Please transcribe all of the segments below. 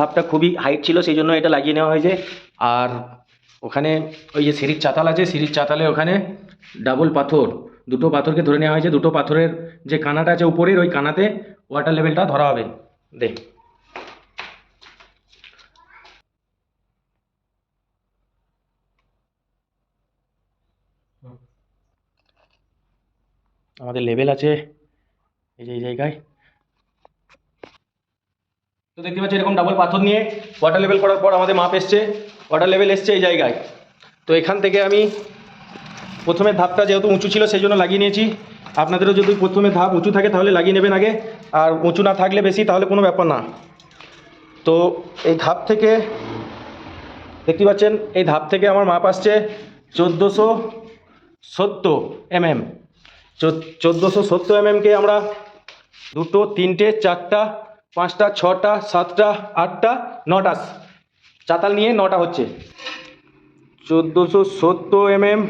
ধাপটা খুবই হাইট ছিল, সেই জন্য এটা লাগিয়ে নেওয়া হয়েছে। আর ওখানে ওই যে সিঁড়ির চাতাল আছে, সিঁড়ির চাতালে ওখানে ডাবল পাথর, দুটো পাথরকে ধরে নেওয়া হয়েছে। দুটো পাথরের যে কানাটা আছে উপরের, ওই কানাতে ওয়াটার লেভেলটা ধরা হবে। দেখ আমাদের লেভেল আছে এই যে, এই জায়গায়। তো দেখতে পাচ্ছি, এরকম ডাবল পাথর নিয়ে ওয়াটার লেভেল করার পর আমাদের মাপ এসছে। ওয়াটার লেভেল এসছে এই জায়গায়। তো এখান থেকে আমি প্রথমে ধাপটা যেহেতু উঁচু ছিল, সেই জন্য লাগিয়ে নিয়েছি। আপনাদেরও যদি প্রথমে ধাপ উঁচু থাকে, তাহলে লাগিয়ে নেবেন আগে। আর উঁচু না থাকলে বেশি, তাহলে কোনো ব্যাপার না। তো এই ধাপ থেকে দেখতে পাচ্ছেন, এই ধাপ থেকে আমার মাপ আসছে চোদ্দোশো সত্তর এমএম চোদ্দোশো সত্তর এমএমকে আমরা দুটো, তিনটে, চারটা পাঁচটা, ছটা, সাতটা, আটটা, নটা। চাতাল নিয়ে নটা হচ্ছে। চোদ্দোশো সত্তর এমএম।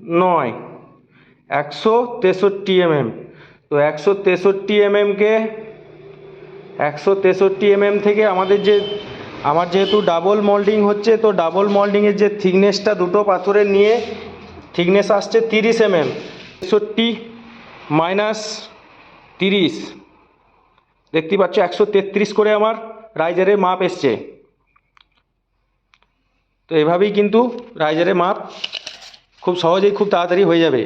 নয়। একশো তেষট্টি এমএম। তো একশো তেষট্টি এম এমএমকে একশো তেষট্টি এমএম থেকে আমাদের যে, আমার যেহেতু ডাবল মল্ডিং হচ্ছে, তো ডাবল মল্ডিংয়ের যে থিকনেসটা দুটো পাথরের নিয়ে থিকনেস আসছে তিরিশ এমএম। তেষট্টি মাইনাস তিরিশ। দেখতে পাচ্ছ একশো তেত্রিশ করে আমার রাইজারের মাপ এসছে। তো এভাবেই কিন্তু রাইজারের মাপ খুব সহজেই খুব তাড়াতাড়ি হয়ে যাবে।